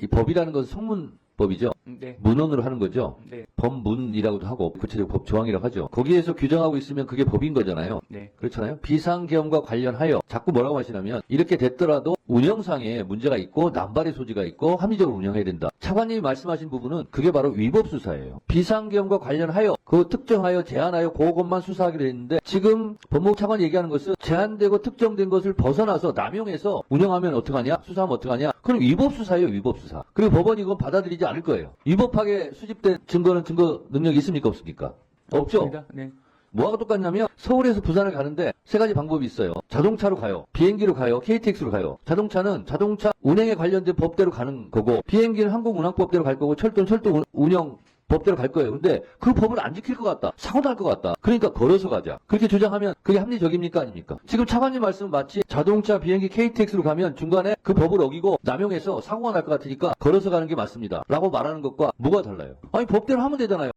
이 법이라는 것은 성문법이죠. 네. 문헌으로 하는 거죠. 네. 법문이라고도 하고 구체적 법 조항이라고 하죠. 거기에서 규정하고 있으면 그게 법인 거잖아요. 네. 그렇잖아요. 비상계엄과 관련하여 자꾸 뭐라고 하시냐면 이렇게 됐더라도 운영상에 문제가 있고 남발의 소지가 있고 합리적으로 운영해야 된다. 차관님이 말씀하신 부분은 그게 바로 위법 수사예요. 비상계엄과 관련하여 그 특정하여 제한하여 그것만 수사하기로 했는데 지금 법무부 차관이 얘기하는 것은 제한되고 특정된 것을 벗어나서 남용해서 운영하면 어떡하냐? 수사하면 어떡하냐? 그럼 위법 수사예요, 위법 수사. 그리고 법원이 이건 받아들이지 않을 거예요. 위법하게 수집된 증거는 증거 능력이 있습니까, 없습니까? 없죠. 없습니다. 네. 뭐하고 똑같냐면 서울에서 부산을 가는데 세 가지 방법이 있어요. 자동차로 가요. 비행기로 가요. KTX로 가요. 자동차는 자동차 운행에 관련된 법대로 가는 거고 비행기는 항공운항법대로 갈 거고 철도는 철도 운- 운영 법대로 갈 거예요. 근데 그 법을 안 지킬 것 같다. 사고 날 것 같다. 그러니까 걸어서 가자. 그렇게 주장하면 그게 합리적입니까? 아닙니까? 지금 차관님 말씀은 마치 자동차, 비행기, KTX로 가면 중간에 그 법을 어기고 남용해서 사고가 날 것 같으니까 걸어서 가는 게 맞습니다. 라고 말하는 것과 뭐가 달라요? 아니, 법대로 하면 되잖아요.